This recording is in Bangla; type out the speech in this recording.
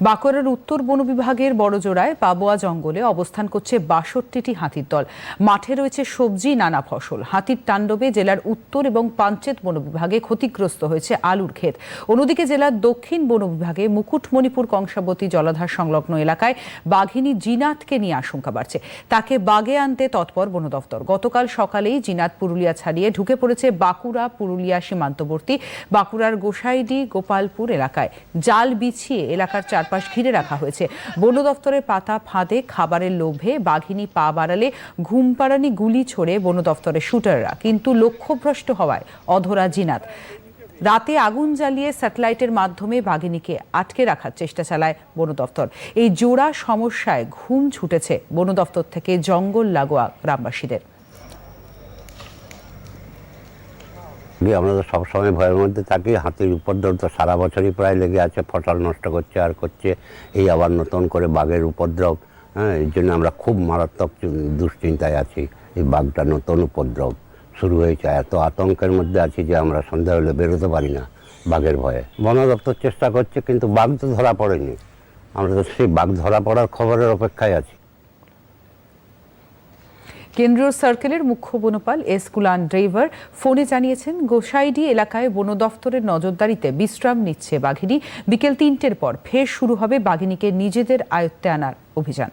বাঁকুড়ার উত্তর বন বিভাগের বড়জোড়ায় পাবোয়া জঙ্গলে অবস্থান করছে বাষট্টিটি হাতির দল। মাঠে রয়েছে সবজি, নানা ফসল। হাতির তাণ্ডবে জেলার উত্তর এবং পাঞ্চেত বন বিভাগে ক্ষতিগ্রস্ত হয়েছে আলুর ক্ষেত। অন্যদিকে জেলার দক্ষিণ বন বিভাগে মুকুটমণিপুর কংসাবতী জলাধার সংলগ্ন এলাকায় বাঘিনী জিনাতকে নিয়ে আশঙ্কা বাড়ছে। তাকে বাগে আনতে তৎপর বন দফতর গতকাল সকালেই জিনাত পুরুলিয়া ছাড়িয়ে ঢুকে পড়েছে বাঁকুড়া পুরুলিয়া সীমান্তবর্তী বাঁকুড়ার গোসাইডি গোপালপুর এলাকায়। জাল বিছিয়ে এলাকার চারপাশ ঘিরে রাখা হয়েছে। বন দফতরের পাতা ফাঁদে, খাবারের লোভে, বাঘিনী পা বাড়ালে ঘুমপাড়ানি গুলি ছোড়ে বন দফতরের শুটাররা। কিন্তু লক্ষ্যভ্রষ্ট হওয়ায় অধরা জিনাত। রাতে আগুন জ্বালিয়ে স্যাটেলাইটের মাধ্যমে বাঘিনীকে আটকে রাখার চেষ্টা চালায় বন দফতর। এই জোড়া সমস্যায় ঘুম ছুটেছে বন দফতর থেকে জঙ্গল লাগোয়া গ্রামবাসীদের যে আমরা তো সবসময় ভয়ের মধ্যে থাকি, হাতির উপদ্রব তো সারা বছরই প্রায় লেগে আছে, ফসল নষ্ট করছে, আর করছে। এই আবার নতুন করে বাঘের উপদ্রব হ্যাঁ এই জন্য আমরা খুব মারাত্মক দুশ্চিন্তায় আছি। এই বাঘটা নতুন উপদ্রব শুরু হয়েছে। এত আতঙ্কের মধ্যে আছি যে আমরা সন্ধ্যা হলে বেরোতে পারি না বাঘের ভয়ে। বন দপ্তর চেষ্টা করছে, কিন্তু বাঘ তো ধরা পড়েনি। আমরা তো সেই বাঘ ধরা পড়ার খবরের অপেক্ষায় আছি। কেন্দ্রীয় সার্কেলের মুখ্য বনপাল এস কুলান ড্রাইভার ফোনে জানিয়েছেন, গোসাইডি এলাকায় বন দফতরের নজরদারিতে বিশ্রাম নিচ্ছে বাঘিনী। বিকেল তিনটের পর ফের শুরু হবে বাঘিনীকে নিজেদের আয়ত্তে আনার অভিযান।